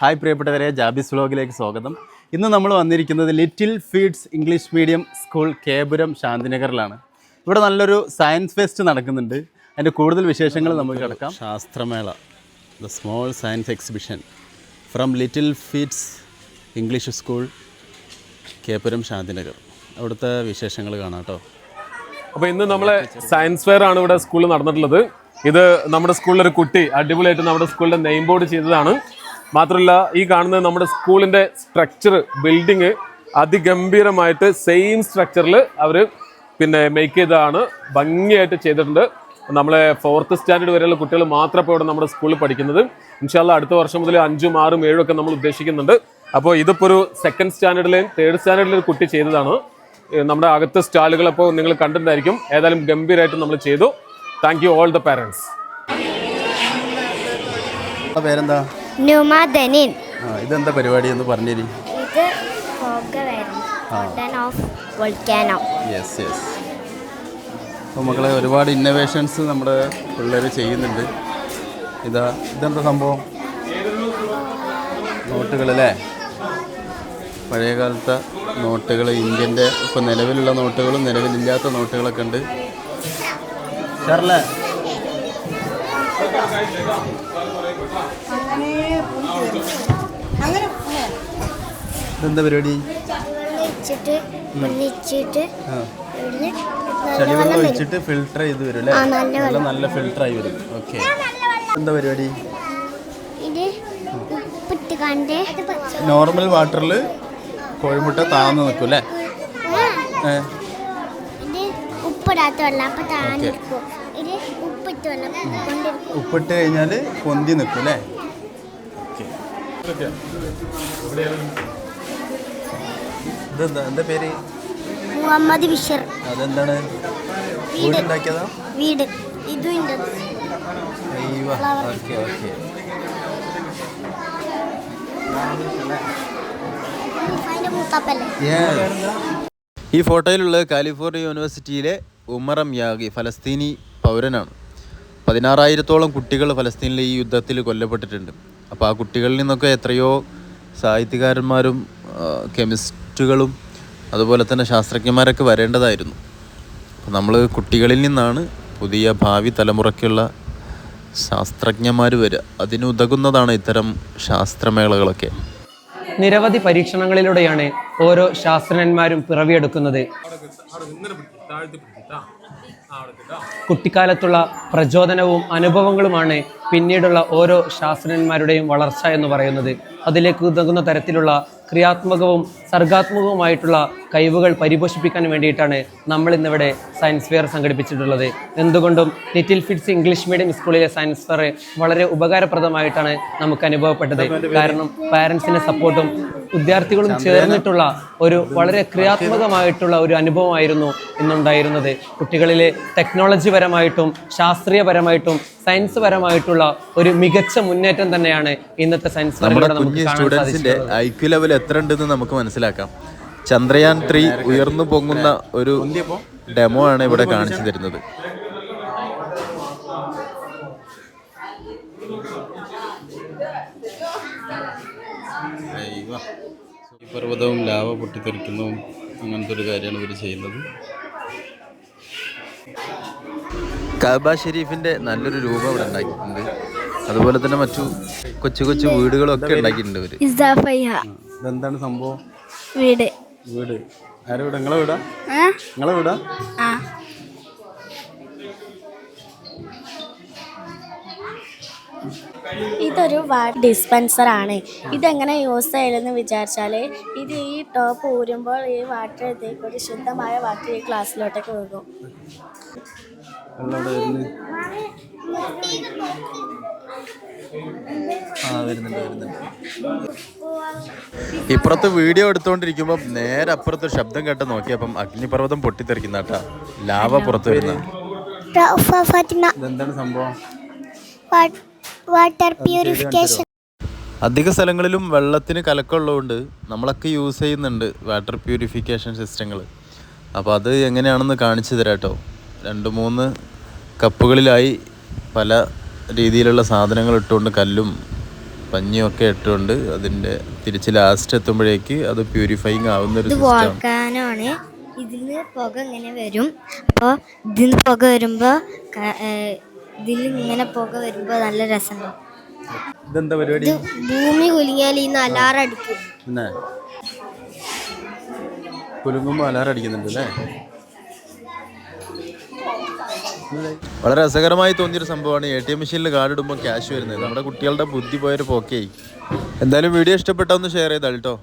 Hi പ്രിയപ്പെട്ടവരെ ജാബിസ് വ്ലോഗിലേക്ക് സ്വാഗതം. ഇന്ന് നമ്മൾ വന്നിരിക്കുന്നത് little feeds English medium school Kepuram ശാന്തിനഗറിലാണ്. ഇവിടെ നല്ലൊരു സയൻസ് ഫെസ്റ്റ് നടക്കുന്നുണ്ട്. അതിന്റെ കൂടുതൽ വിശേഷങ്ങൾ നമുക്ക് കിടക്കാം. ശാസ്ത്രമേള the small science exhibition from little feeds English school Kepuram Shantinagar. അവിടുത്തെ വിശേഷങ്ങൾ കാണാം കേട്ടോ. അപ്പോൾ ഇന്ന് നമ്മളെ സയൻസ് ഫെയർ ആണ് ഇവിടെ സ്കൂളിൽ നടന്നിട്ടുള്ളത്. ഇത് നമ്മുടെ സ്കൂളിലെ ഒരു കുട്ടി അടിപൊളിയായിട്ട് നമ്മുടെ സ്കൂളിന്റെ നെയിം ബോർഡ് ചെയ്തതാണ്. മാത്രമല്ല ഈ കാണുന്നത് നമ്മുടെ സ്കൂളിന്റെ സ്ട്രക്ചർ ബിൽഡിങ് അതിഗംഭീരമായിട്ട് സെയിം സ്ട്രക്ചറിൽ അവർ പിന്നെ മേക്ക് ചെയ്തതാണ് ഭംഗിയായിട്ട് ചെയ്തിട്ടുണ്ട്. നമ്മളെ ഫോർത്ത് സ്റ്റാൻഡേർഡ് വരെയുള്ള കുട്ടികൾ മാത്രമേ ഇപ്പോൾ ഇവിടെ നമ്മുടെ സ്കൂളിൽ പഠിക്കുന്നത്. ഇൻഷാല്ല അടുത്ത വർഷം മുതൽ അഞ്ചും ആറും ഏഴും ഒക്കെ നമ്മൾ ഉദ്ദേശിക്കുന്നുണ്ട്. അപ്പോൾ ഇതിപ്പോൾ ഒരു സെക്കൻഡ് സ്റ്റാൻഡേർഡിലെയും തേർഡ് സ്റ്റാൻഡേർഡിലൊരു കുട്ടി ചെയ്തതാണ്. നമ്മുടെ അകത്തെ സ്റ്റാളുകൾ അപ്പോൾ നിങ്ങൾ കണ്ടിട്ടുണ്ടായിരിക്കും. ഏതായാലും ഗംഭീരമായിട്ട് നമ്മൾ ചെയ്തു. Thank you all the parents പേരെന്താ? ആ ഇതെന്താ പരിപാടി എന്ന് പറഞ്ഞേരി? ഇത് ഓഫ് വോൾക്കാനോ യെസ് യെസ് അപ്പോൾ മക്കളെ ഒരുപാട് ഇന്നോവേഷൻസ് നമ്മുടെ പിള്ളേർ ചെയ്യുന്നുണ്ട്. ഇതാ ഇതെന്താ സംഭവം? നോട്ടുകളല്ലേ പഴയ കാലത്തെ നോട്ടുകൾ ഇന്ത്യന്റെ ഇപ്പോൾ നിലവിലുള്ള നോട്ടുകളും നിലവിലില്ലാത്ത നോട്ടുകളൊക്കെ ഉണ്ട്. ഷർലേ ഇതെന്താ പരിപാടി? ചളിവെള്ളം ഒഴിച്ചിട്ട് ഫിൽട്ടർ ചെയ്ത് വരും അല്ലേ? നല്ല നല്ല ഫിൽട്ടർ ആയി വരും. ഓക്കെ എന്താ പരിപാടി? നോർമൽ വാട്ടറിൽ കോഴിമുട്ട താന്ന് നിൽക്കും അല്ലേ? ഉപ്പിടാത്ത വെള്ളം അപ്പൊ ഇത് ഉപ്പിട്ട് കഴിഞ്ഞാൽ പൊന്തി നിൽക്കും അല്ലേ? ഇതെന്താ എന്താ പേര്? മുഹമ്മദ് ബിഷർ. അതെന്താണ്? വീടുണ്ടാക്കിയതാ? വീട്. ഇതും ഉണ്ട് ഓക്കെ ഓക്കെ. ഈ ഫോട്ടോയിലുള്ളത് കാലിഫോർണിയ യൂണിവേഴ്സിറ്റിയിലെ ഉമറം യാഗി ഫലസ്തീനി പൗരനാണ്. പതിനാറായിരത്തോളം കുട്ടികൾ ഫലസ്തീനിലെ ഈ യുദ്ധത്തിൽ കൊല്ലപ്പെട്ടിട്ടുണ്ട്. അപ്പോൾ ആ കുട്ടികളിൽ നിന്നൊക്കെ എത്രയോ സാഹിത്യകാരന്മാരും കെമിസ്റ്റുകളും അതുപോലെ തന്നെ ശാസ്ത്രജ്ഞന്മാരൊക്കെ വരേണ്ടതായിരുന്നു. അപ്പോൾ നമ്മൾ കുട്ടികളിൽ നിന്നാണ് പുതിയ ഭാവി തലമുറയ്ക്കുള്ള ശാസ്ത്രജ്ഞന്മാർ വരിക. അതിനുതകുന്നതാണ് ഇത്തരം ശാസ്ത്രമേളകളൊക്കെ. നിരവധി പരീക്ഷണങ്ങളിലൂടെയാണ് ഓരോ ശാസ്ത്രജ്ഞന്മാരും പിറവിയെടുക്കുന്നത്. കുട്ടിക്കാലത്തുള്ള പ്രചോദനവും അനുഭവങ്ങളുമാണ് പിന്നീടുള്ള ഓരോ ശാസ്ത്രജ്ഞന്മാരുടെയും വളർച്ച എന്ന് പറയുന്നത്. അതിലേക്ക് ഉതകുന്ന തരത്തിലുള്ള ക്രിയാത്മകവും സർഗാത്മകവുമായിട്ടുള്ള കഴിവുകൾ പരിപോഷിപ്പിക്കാൻ വേണ്ടിയിട്ടാണ് നമ്മൾ ഇന്നിവിടെ സയൻസ് ഫെയർ സംഘടിപ്പിച്ചിട്ടുള്ളത്. എന്തുകൊണ്ടും ലിറ്റിൽ ഫിറ്റ്സ് ഇംഗ്ലീഷ് മീഡിയം സ്കൂളിലെ സയൻസ് ഫെയർ വളരെ ഉപകാരപ്രദമായിട്ടാണ് നമുക്ക് അനുഭവപ്പെട്ടത്. കാരണം പാരൻസിന്റെ സപ്പോർട്ടും വിദ്യാർത്ഥികളും ചേർന്നിട്ടുള്ള ഒരു വളരെ ക്രിയാത്മകമായിട്ടുള്ള ഒരു അനുഭവമായിരുന്നു ഇന്നുണ്ടായിരുന്നത്. കുട്ടികളിലെ ടെക്നോളജി പരമായിട്ടും ശാസ്ത്രീയപരമായിട്ടും സയൻസ് പരമായിട്ടുള്ള ഒരു മികച്ച മുന്നേറ്റം തന്നെയാണ് ഇന്നത്തെ സയൻസ് സ്റ്റുഡൻസിന്റെ ഐക്യു ഐ ക്യു ലെവൽ എത്ര ഉണ്ടെന്ന് നമുക്ക് മനസ്സിലാക്കാം. ചന്ദ്രയാൻ ത്രീ ഉയർന്നു പൊങ്ങുന്ന ഒരു ഡെമോ ആണ് ഇവിടെ കാണിച്ചു തരുന്നത്. പർവതവും ലാവ പൊട്ടിത്തെറിക്കുന്നതും അങ്ങനത്തെ ഒരു കാര്യമാണ് ഇവർ ചെയ്യുന്നത്. കഅബ ഷെരീഫിന്റെ നല്ലൊരു രൂപം ഇവിടെ ഉണ്ടാക്കിയിട്ടുണ്ട്. അതുപോലെ തന്നെ മറ്റു കൊച്ചു കൊച്ചു വീടുകളൊക്കെ ഉണ്ടാക്കിയിട്ടുണ്ട് ഇവർ. ഇതെന്താണ് സംഭവം? വീട്. വീട്. ആരെ വീട്? നിങ്ങളെ വീടാ? നിങ്ങളെ വീടാ? ഇതൊരു വാട്ടർ ഡിസ്പെൻസർ ആണ് ഇതെങ്ങനെ യൂസ് ചെയ്യലെന്ന് വിചാരിച്ചാൽ ഇത് ഈ ടോപ്പ് ഊരുമ്പോൾ ഈ വാട്ടർ ഇതേക്ക് ഒരു ശുദ്ധമായ വാട്ടർ ഈ ഗ്ലാസ്സിലോട്ടേക്ക് ഒഴുകും. ഇപ്പുറത്ത് വീഡിയോ എടുത്തുകൊണ്ടിരിക്കുമ്പോൾ നേരെ അപ്പുറത്ത് ശബ്ദം കേട്ട് നോക്കിയപ്പം അഗ്നിപർവതം പൊട്ടിത്തെറിക്കുന്ന കേട്ടാ. ലാവ പുറത്ത് വരുന്ന എന്താണ് സംഭവം? വാട്ടർ പ്യൂരിഫിക്കേഷൻ അധിക സ്ഥലങ്ങളിലും വെള്ളത്തിന് കലക്കമുള്ളതുകൊണ്ട് നമ്മളൊക്കെ യൂസ് ചെയ്യുന്നുണ്ട് വാട്ടർ പ്യൂരിഫിക്കേഷൻ സിസ്റ്റങ്ങൾ അപ്പോൾ അത് എങ്ങനെയാണെന്ന് കാണിച്ചു തരാം കേട്ടോ. രണ്ട് മൂന്ന് കപ്പുകളിലായി പല രീതിയിലുള്ള സാധനങ്ങൾ ഇട്ടുകൊണ്ട് കല്ലും പഞ്ഞിയൊക്കെ ഇട്ടുകൊണ്ട് അതിന്റെ തിരിച്ച് ലാസ്റ്റ് എത്തുമ്പോഴേക്ക് അത് പ്യൂരിഫൈങ് ആവുന്ന ഒരു സിസ്റ്റം വോൾക്കാനമാണ് ഇതിൽ നിന്ന് പുക ഇങ്ങനെ വരും. അപ്പോൾ ഇതിൽ നിന്ന് പുക വരുമ്പോൾ ഇതിൽ ഇങ്ങനെ പുക വരുമ്പോൾ നല്ല രസമുണ്ടാവും ഇതെന്താ പരിപാടി? ഭൂമി കുലുങ്ങിയാൽ ഈ അലാറം അടിക്കും. പിന്നെ? കുലുങ്ങുമ്പോൾ അലാറം അടിക്കുന്നുണ്ട് അല്ലേ? വളരെ രസകരമായി തോന്നിയൊരു സംഭവമാണ് എ ടി എം മെഷീനിൽ കാർഡ് ഇടുമ്പോൾ ക്യാഷ് വരുന്നത്. നമ്മുടെ കുട്ടികളുടെ ബുദ്ധി പോയൊരു പോക്കേ എന്തായാലും വീഡിയോ ഇഷ്ടപ്പെട്ടാൽ ഒന്ന് ഷെയർ ചെയ്താൽ കേട്ടോ.